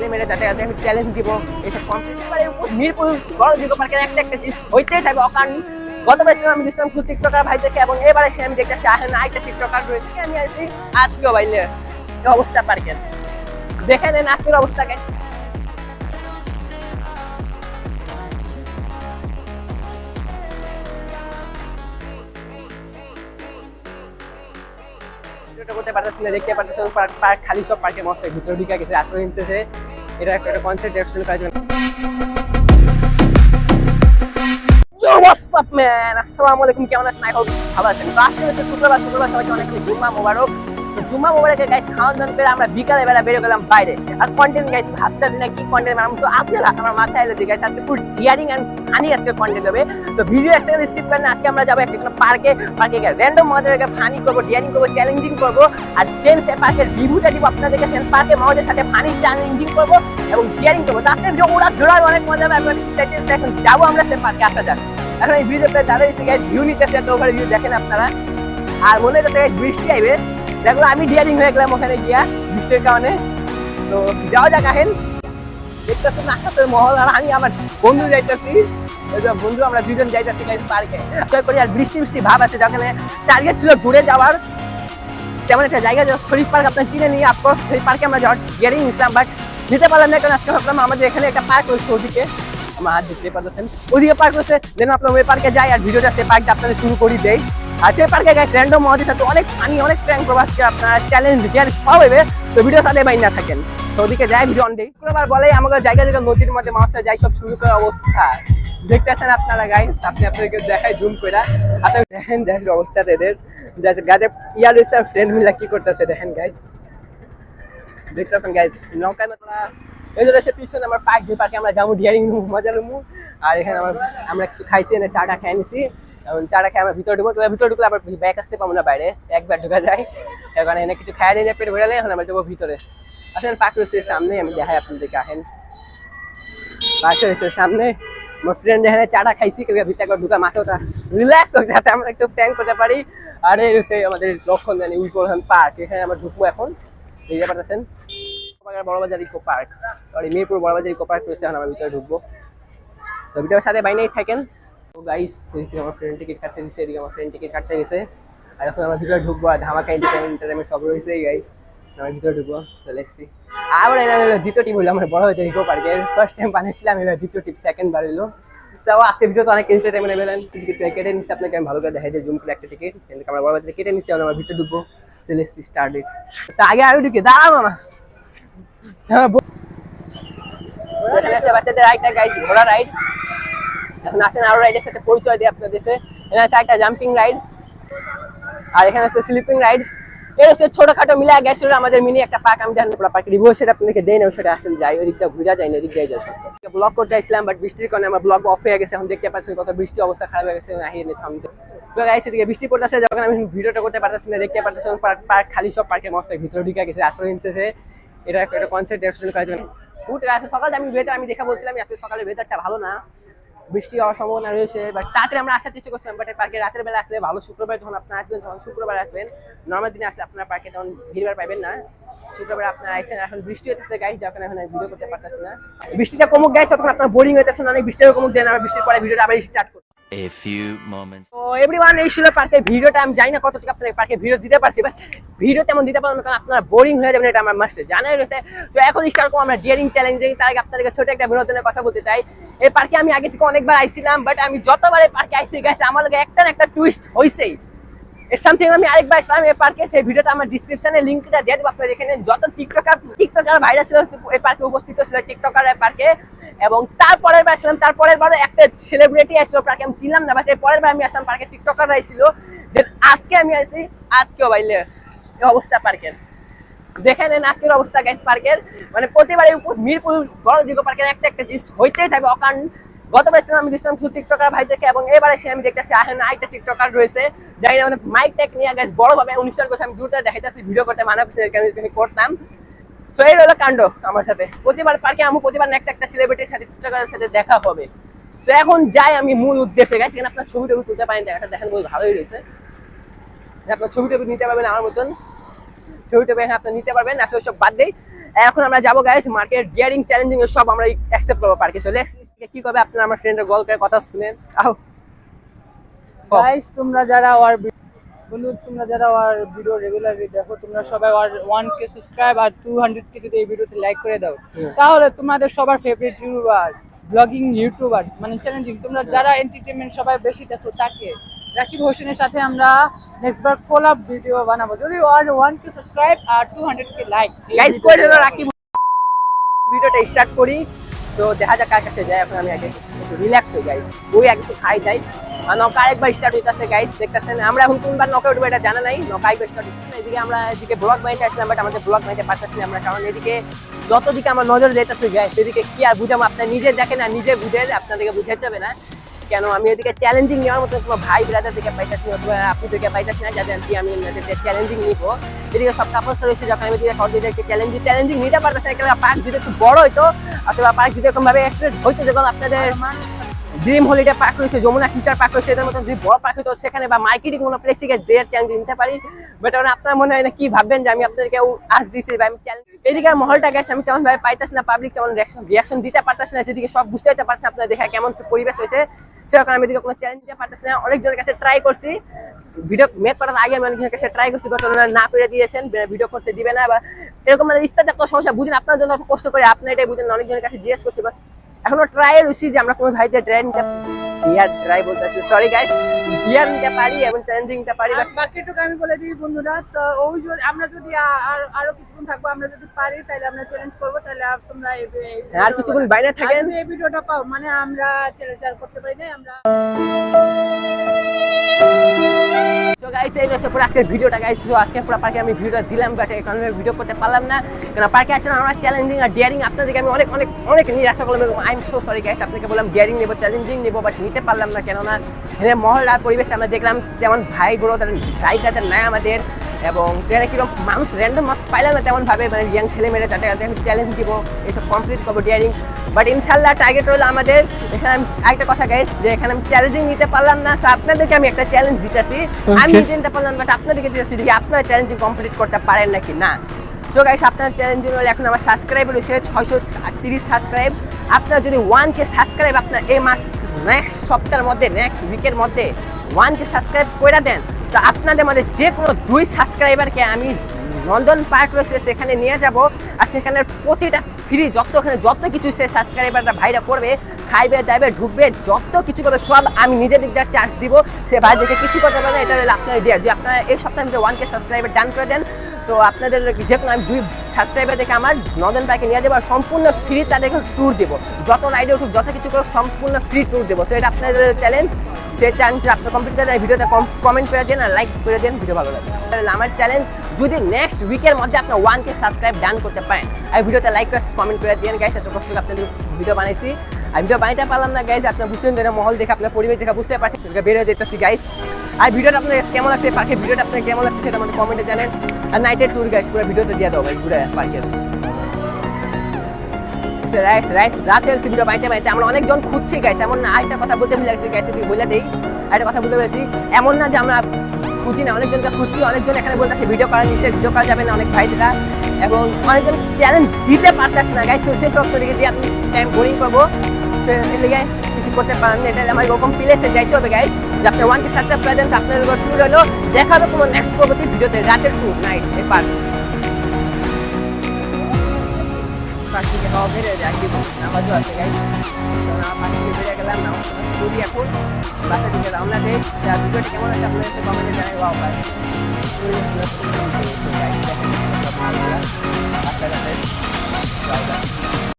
ছেলে মেয়েরা যাতে যাতে আমি চ্যালেঞ্জ দিব এসব কম্পিটিশনের উপর মিরপুর বড় জিরো পার্কের একটা একটা জিনিস হইতেই থাকবে অকান গতবার ছিলাম আমি দিচ্ছিলাম কিছু টিকটকার ভাই থেকে এবং এবারে সে আমি দেখতেছি আসেন আরেকটা টিকটকার রয়েছে। আমি আসি আজকেও বাইলে অবস্থা পার্কের দেখে নেন আজকের অবস্থাকে ভিডিওটা করতে পারতেছি দেখতে পারতেছেন পার্ক খালি সব পার্কে মস্ত ভিতরে ঢুকে গেছে আসলে ইনসেসে এটা একটা একটা কনসেপ্ট এক্সপ্লেন up, man? আসসালামু আলাইকুম কেমন আছেন? আই হোপ ভালো আছেন। তো আজকে হচ্ছে শুক্রবার শুক্রবার সবাইকে অনেক জুম্মা মোবারক। তো মোবারকে গাইস খাওয়ান করে আমরা বিকালে বেলা বেরিয়ে গেলাম বাইরে। আর কন্টেন্ট গাইস ভাবতেছি না কি কন্টেন্ট আমি তো আমার মাথায় এলো গাইস আজকে ফুল ডিয়ারিং এন্ড ফানি আজকে কন্টেন্ট হবে। তো ভিডিও এক সেকেন্ড স্কিপ করেন, আজকে আমরা যাব একটা পার্কে পার্কে গিয়ে র্যান্ডম মজার ফানি করব ডিয়ারিং করব চ্যালেঞ্জিং করব। আর দেন সে পার্কের রিভিউটা দিব আপনাদেরকে সেন পার্কে মজার সাথে ফানি চ্যালেঞ্জিং করব এবং ডিয়ারিং করব। তার সাথে ওরা ধরার অনেক মজা হবে আপনার এখন যাব আমরা সে পার্কে আসা যাক। এখন এই ভিডিওতে এসে গাইজ ভিউ তো ওখানে ভিউ দেখেন আপনারা। আর মনে হচ্ছে বৃষ্টি আইবে। দেখো, আমি ডিয়ারিং হয়ে গেলাম ওখানে গিয়া, বৃষ্টির কারণে। তো যাওয়া যাক আহেন। দেখতেছেন আকাশের মহল, আর আমি আমার বন্ধু যাইতেছি। বন্ধু, আমরা দুজন যাইতেছি পার্কে করি, আর বৃষ্টি বৃষ্টি ভাব আছে যেখানে টার্গেট ছিল ঘুরে যাওয়ার। তেমন একটা জায়গা যে শরীফ পার্ক আপনার চিনে নিয়ে আপনার সেই পার্কে আমরা যাওয়ার ডিয়ারিং নিয়েছিলাম বাট নিতে পারলাম না, কারণ আজকে ভাবলাম আমাদের এখানে একটা পার্ক রয়েছে ওদিকে। আমার হাত দেখতে পাচ্ছেন ওদিকে পার্ক হচ্ছে যেন আপনার ওই পার্কে যাই, আর ভিডিওটা সে পার্কটা আপনাদের শুরু করি দেই। সেই পার্কে গাইস র্যান্ডম মহাদের সাথে অনেক ফানি অনেক প্র্যাঙ্ক প্রবাসকে আপনার চ্যালেঞ্জ জ্ঞান সব হবে তো ভিডিও সাথে বাইন না থাকেন। তো ওদিকে যাই ভিডিও অন দেই শুক্রবার বলে আমাকে জায়গা জায়গা নদীর মধ্যে মাছটা যাই সব শুরু করার অবস্থা। দেখতেছেন আপনারা গাইস আপনি আপনাদেরকে দেখাই জুম করে আপনারা দেখেন যাই অবস্থা এদের। গাছে ইয়ার রয়েছে ফ্রেন্ড মিলা কি করতেছে, দেখেন গাইস দেখতেছেন গাইস নৌকায় তোরা পিছনে আমার পার্ক যে পার্কে আমরা যাব ডিয়ারিং মজা লুমু আর এখানে আমরা আমরা খাইছি, এনে চাটা খেয়ে নিছি। এবং চাটা খেয়ে আমরা ভিতরে ঢুকবো ভিতরে ঢুকলে আবার ব্যাগ আসতে পাবো না বাইরে, একবার ঢুকা যায়। এখানে এনে কিছু খাই দিয়ে পেট ভরে এখন আমরা যাব ভিতরে। সামনে, আমি দেখাই আপনাদেরকে সামনে, আমার ফ্রেন্ড এখানে চাটা খাইছি, কেউ ভিতরে একবার ঢুকা মাথাটা রিল্যাক্স হোক, যাতে আমরা একটু প্ল্যান করতে পারি। আর এই আমাদের লক্ষণ জানি উইপোহান পার্ক এখানে আমরা ঢুকবো এখন। এই Barobazar eco park sorry Mirpur Barobazar eco park রয়েছে, এখন আমরা ভিতরে ঢুকবো। তো সাথে বাইনেই থাকেন। তো গাইস এদিকে আমার ফ্রেন্ড টিকিট কাটতে দিচ্ছে এদিকে আমার ফ্রেন্ড টিকিট কাটতে গেছে। আর এখন আমরা ভিতরে ঢুকবো, আর ধামাকা এন্টারটেনমেন্ট এন্টারটেনমেন্ট সব রয়েছে গাইস আমরা ভিতরে ঢুকবো চলে এসছি আবার এলাম হলো দ্বিতীয় টিম হলো আমার বড় হয়েছে ইকো পার্কে ফার্স্ট টাইম বানিয়েছিলাম এলো দ্বিতীয় টিম সেকেন্ড বার এলো তো আজকে ভিডিও তো অনেক এন্টারটেনমেন্ট এলেন টিকিট কেটে নিচ্ছি আপনাকে আমি ভালো করে দেখাই যে জুম করে একটা টিকিট কিন্তু আমরা বড় বাজারে কেটে নিচ্ছি আমরা ভিতরে ঢুকবো। চলে এসছি স্টার্টেড তো আগে আরও ঢুকে, দাঁড়া মামা। হ্যাঁ বল- সেখানে আছে বাচ্চাদের রাইডটা গাইস ঘোড়া রাইড এখন আসেন আরও রাইডের সাথে পরিচয় দিই আপনাদের এখানে আছে একটা জাম্পিং রাইড আর এখানে আছে স্লিপিং রাইড এর হচ্ছে ছোটখাটো মিলে গেছিল আমাদের মিনি একটা পার্ক আমি জানি পার্ক রিভিউ সেটা আপনাদেরকে দেই না সেটা আসেন, যাই ওই দিকটা ঘুরা যায় না, ওদিক দিয়ে যাই ব্লগ করতে আসলাম বাট বৃষ্টির কারণে আমার ব্লগ অফ হয়ে গেছে, এখন দেখতে পাচ্ছেন কত বৃষ্টি অবস্থা খারাপ হয়ে গেছে আহিয়ে নিয়ে থামতে। তো গাইস এদিকে বৃষ্টি পড়তেছে, যখন আমি ভিডিওটা করতে পারতেছি না, দেখতে পারতেছেন পার্ক পার্ক খালি সব পার্কের মস্ত, ভিতরে ঢুকে গেছে, আশ্রয় ইনসেসে এটা একটা কনসেপ্ট অ্যাকচুয়ালি করার জন্য। উঠে আছে, সকালে আমি ওয়েদার আমি দেখা বলছিলাম, আজকে সকালে ওয়েদারটা ভালো না। বৃষ্টি হওয়ার সম্ভাবনা রয়েছে বাট তাড়াতাড়ি আমরা আসার চেষ্টা করছিলাম বাট পার্কে রাতের বেলা আসলে ভালো শুক্রবার যখন আপনার আসবেন তখন শুক্রবার আসবেন নর্মাল দিনে আসলে আপনার পার্কে তখন ভিড়বার পাবেন না। শুক্রবার আপনার আসছেন এখন বৃষ্টি হতেছে গাইস যখন এখন ভিডিও করতে পারতেছি না। বৃষ্টিটা কমুক গাইছে তখন আপনার বোরিং হইতেছে না, অনেক বৃষ্টির কমুক দেন আমরা বৃষ্টির পরে ভিডিওটা আবার স্টার্ট A few moments. এই ছিল পার্কের ভিডিওটা আমি জানি না কতটুকু আপনাদের পার্কে ভিডিও দিতে পারছি বাট ভিডিও তেমন দিতে পারলাম কারণ আপনারা বোরিং হয়ে যাবেন, এটা আমার মাস্টার জানাই রয়েছে তো এখন স্টার্ট করব আমরা ডিয়ারিং চ্যালেঞ্জিং তার আগে ছোট একটা বিনোদনের কথা বলতে চাই। এই পার্কে আমি আগে থেকে অনেকবার আইছিলাম বাট আমি যতবার এই পার্কে আইসি গেছে আমার লগে একটা একটা টুইস্ট হয়েছেই এর সামথিং আমি আরেকবার আসলাম, এই পার্কে সেই ভিডিওটা আমার ডিসক্রিপশনে লিঙ্কটা দিয়ে দেবো এখানে। যত টিকটকার টিকটকার ভাইরাস ছিল, এই পার্কে উপস্থিত ছিল টিকটকার এই পার্কে এবং তারপরের বার আসলাম, তারপরের বার একটা সেলিব্রিটি আসলো পার্কে আমি চিনলাম না বাট পরের বার আমি আসলাম পার্কে টিকটকাররা ছিল দেন আজকে আমি আসি আজকেও বাইলে অবস্থা পার্কের দেখে নেন আজকের অবস্থা গাইস পার্কের মানে প্রতিবারে মিরপুর, বড় জিগো পার্কের একটা একটা জিনিস হইতেই থাকবে অকান গতবার ছিলাম আমি দিচ্ছিলাম কিছু টিকটকার ভাই থেকে এবং এবারে সে আমি দেখতেছি আহেন আরেকটা টিকটকার রয়েছে। যাই না মানে মাইক টেক নিয়ে গেছে বড় ভাবে অনুষ্ঠান করছে, আমি দূরটা দেখাইতেছি ভিডিও করতে, মানা করছে করতাম। তো এই হলো কাণ্ড আমার সাথে। প্রতিবার পার্কে আমি, প্রতিবার একটা একটা সেলিব্রিটির সাথে, টিকটকারের সাথে দেখা হবে। তো এখন যাই আমি মূল উদ্দেশ্যে। গেছি এখানে আপনার ছবি টবি তুলতে পারেন, দেখাটা দেখেন বহুত ভালোই রয়েছে। আপনার ছবি টবি নিতে পারবেন আমার মতন। ছবি টবি এখানে আপনি নিতে পারবেন, আসলে সব বাদ দেই। এখন আমরা যাব গাইস মার্কেট ডিয়ারিং চ্যালেঞ্জিং সব আমরা অ্যাকসেপ্ট করব পার্কে। চলে কি করবে আপনারা, আমার ফ্রেন্ডের গল্পের কথা শুনেন। আও গাইস তোমরা যারা ওর বন্ধু তোমরা যারা ওর ভিডিও রেগুলারলি দেখো তোমরা সবাই ওর ওয়ান কে সাবস্ক্রাইব আর টু হান্ড্রেড কে যদি এই ভিডিওতে লাইক করে দাও তাহলে তোমাদের সবার ফেভারিট ইউটিউবার ব্লগিং ইউটিউবার মানে চ্যালেঞ্জিং তোমরা যারা এন্টারটেনমেন্ট সবাই বেশি দেখো তাকে রাকিব হোসেনের সাথে আমরা নেক্সট বার কোলাব ভিডিও বানাবো। যদি ওর ওয়ান কে সাবস্ক্রাইব আর টু হান্ড্রেড কে লাইক গাইস করে রাকিব। ভিডিওটা স্টার্ট করি তো দেখা যাক কার কাছে যায় এখন আমি আগে রিল্যাক্স হই গাইস ওই আগে একটু খাই যাই। আর নৌকা আরেকবার স্টার্ট হইতাছে গাইস দেখতেছেন? আমরা এখন কোনবার নৌকা উঠবো এটা জানা নাই নৌকা আরেকবার স্টার্ট হইতেছে। এদিকে আমরা এদিকে ব্লগ বানাইতে আসলাম বাট আমাদের ব্লগ বানাইতে পারতেছি আমরা, কারণ এদিকে যত দিকে আমার নজর যেতেছে গাইস এদিকে কি আর বুঝাম আপনার নিজে দেখেন না নিজে বুঝে আপনাদেরকে বুঝাতে হবে না। কেন, আমি এদিকে চ্যালেঞ্জিং নেওয়ার মতো কোনো ভাই ব্রাদার থেকে পাইতেছি অথবা আপনি থেকে পাইতেছি না যাদের কি আমি এনাদেরকে চ্যালেঞ্জিং নিব। এদিকে সব কাপড় রয়েছে যখন আমি এদিকে সর্দিদেরকে চ্যালেঞ্জিং চ্যালেঞ্জিং নিতে পারতেছে না কেন পার্ক যদি একটু বড় হইতো, অথবা পার্ক যদি এরকম ভাবে এক্সপ্রেস হইতো, যখন আপনাদের ড্রিম হলিডে পার্ক রয়েছে যমুনা ফিচার পার্ক রয়েছে এদের মতন যদি বড় পার্ক হতো, সেখানে বা মার্কেটিং কোনো প্লেসে গিয়ে দেড় চ্যালেঞ্জ নিতে পারি। বাট আপনার মনে হয় না কি ভাববেন যে আমি আপনাদেরকে আজ দিয়েছি বা আমি চ্যালেঞ্জ এদিকে মহলটা গেছে আমি তেমন ভাবে পাইতেছি না পাবলিক তেমন রিয়াকশন দিতে পারতেছি না, যেদিকে সব বুঝতে হতে পারছে আপনারা দেখা কেমন পরিবেশ হয়েছে। সেরকম আমি এদিকে কোনো চ্যালেঞ্জ দিতে পারতেছি না, অনেকজনের কাছে ট্রাই করছি। ভিডিও মেক করার আগে আমি অনেকজনের কাছে ট্রাই করছি ওনারা না করে দিয়েছেন ভিডিও করতে দিবে না, বা এরকম মানে ইস্তাতে এত সমস্যা, বুঝেন আপনার জন্য কষ্ট করে, আপনি এটাই বুঝেন, অনেকজনের কাছে জিজ্ঞেস করছি বাট এখনও ট্রাই রয়েছি যে আমরা কোনো ভাইতে ট্রাই নিতে ট্রাই বলতেছি সরি গাইস বিয়ার নিতে পারি এবং পারি। বাকিটুকু আমি বলে দিই বন্ধুরা তো ওই আমরা যদি আর আরও কিছুক্ষণ থাকব আমরা যদি পারি তাহলে আমরা চ্যালেঞ্জ করব তাহলে তোমরা হ্যাঁ, আর কিছুক্ষণ বাইরে থাকেন। এই ভিডিওটা পাও মানে আমরা চ্যালেঞ্জ আর করতে পারি না আমরা তো গাইস এই হচ্ছে পুরো আজকের ভিডিওটা গাইস তো আজকে পুরো পার্কে আমি ভিডিওটা দিলাম বাট এখন আমি ভিডিও করতে পারলাম না। কারণ পার্কে আসলে আমরা চ্যালেঞ্জিং আর ডিয়ারিং আপনাদেরকে আমি অনেক অনেক অনেক নিরাশা করলাম I am so sorry guys আপনাকে বললাম ডিয়ারিং নেব চ্যালেঞ্জিং নেব বাট নিতে পারলাম না কেননা এখানে মহল আর পরিবেশ আমরা দেখলাম যেমন ভাই গুলো তাদের ভাই তাদের নাই আমাদের এবং ট্রেনে কীরকম মানুষ র্যান্ডম মানুষ পাইলাম না তেমন ভাবে মানে ইয়াং ছেলে মেয়েরা আমি চ্যালেঞ্জ দিব এইসব কমপ্লিট করব ডিয়ারিং বাট ইনশাল্লাহ টার্গেট হলো আমাদের এখানে আমি আরেকটা কথা গাইস যে এখানে আমি চ্যালেঞ্জিং নিতে পারলাম না তো আপনাদেরকে আমি একটা চ্যালেঞ্জ দিতেছি। আমি নিজে নিতে পারলাম বাট আপনাদেরকে দিতেছি যে আপনারা চ্যালেঞ্জিং কমপ্লিট করতে পারেন নাকি না। তো গাইস আপনার চ্যালেঞ্জিং হলে এখন আমার সাবস্ক্রাইব রয়েছে ছয়শো তিরিশ সাবস্ক্রাইব আপনার যদি ওয়ান কে সাবস্ক্রাইব আপনার এই মাস নেক্সট সপ্তাহের মধ্যে নেক্সট উইকের মধ্যে ওয়ান কে সাবস্ক্রাইব করে দেন, তো আপনাদের মধ্যে যে কোনো দুই সাবস্ক্রাইবারকে আমি নন্দন পার্ক রয়েছে, সেখানে নিয়ে যাব। আর সেখানে প্রতিটা ফ্রি যত ওখানে যত কিছু সে সাবস্ক্রাইবাররা ভাইরা করবে, খাইবে, দাইবে, ঢুকবে, যত কিছু করবে, সব আমি নিজের দিক চার্জ দিব। সে ভাই দেখে কিছু করতে পারবে এটা আপনার দিয়ে আপনারা এই সপ্তাহের মধ্যে ওয়ান কে সাবস্ক্রাইবার ডান করে দেন তো আপনাদের যে কোনো আমি দুই সাবস্ক্রাইবার দেখে আমার নন্দন পার্কে নিয়ে যাব আর সম্পূর্ণ ফ্রি তাদেরকে ট্যুর দেবো। যত রাইডে উঠুক, যত কিছু করুক, সম্পূর্ণ ফ্রি ট্যুর দেবো। সো এটা আপনাদের চ্যালেঞ্জ সেই চ্যালেঞ্জ আপনার কম্পিউটারে ভিডিওতে কমেন্ট করে দেন আর লাইক করে দেন ভিডিও ভালো লাগে আমার চ্যালেঞ্জ যদি নেক্সট উইকের মধ্যে আপনার ওয়ান কে সাবস্ক্রাইব ডান করতে পারেন, আর ভিডিওতে লাইক করে কমেন্ট করে দিন গাইস এত কষ্ট আপনাদের ভিডিও বানাইছি। আর ভিডিও বানাইতে পারলাম না গাইজ আপনার বুঝছেন যে এটা মহল দেখে আপনার পরিবেশ দেখে বুঝতে পারছেন হয়ে যেতেছি গাইস আর ভিডিওটা আপনার কেমন লাগছে পার্কের ভিডিওটা আপনার কেমন লাগছে সেটা আমাদের কমেন্টে জানেন। আর নাইটের ট্যুর গাইস পুরো ভিডিওতে দিয়ে দেবো ভাই ঘুরে পার্কের রাইট রাইট রাত হয়েছে ভিডিও বানাইতে বানাইতে আমরা অনেকজন খুঁজছি গাইস এমন না, আরেকটা কথা বলতে ভুলে গেছি গাইস তুই বলে দেই। আরেকটা কথা বলতে পেরেছি এমন না যে আমরা খুঁজি না, অনেকজনকে খুঁজছি, অনেকজন এখানে বলতেছে ভিডিও করা নিচ্ছে ভিডিও করা যাবে না, অনেক ভাইরা এবং অনেকজন চ্যালেঞ্জ দিতে পারতেছে না তো সেই সব দিকে দিয়ে আপনি টাইম বোরিং তো এর লিগে কিছু করতে পারেন না। এটা আমার এরকম প্লেসে যাইতে হবে গাইস যে আপনার ওয়ান কে দেন তো আপনার ট্যুর হলো। দেখা হবে কোনো নেক্সট পরবর্তী ভিডিওতে, রাতের ট্যুর নাইট এ পার্ক পাখি থেকে হাওয়া বেড়ে যায় কি নামাজও আছে গাইস পাখি থেকে বেড়ে গেলাম নামাজ করি এখন বাসা থেকে রওনা দেই যা ভিডিওটি কেমন আছে আপনাদের সাথে কমেন্টে জানাই ওয়াও ভাই রাস্তাঘাটে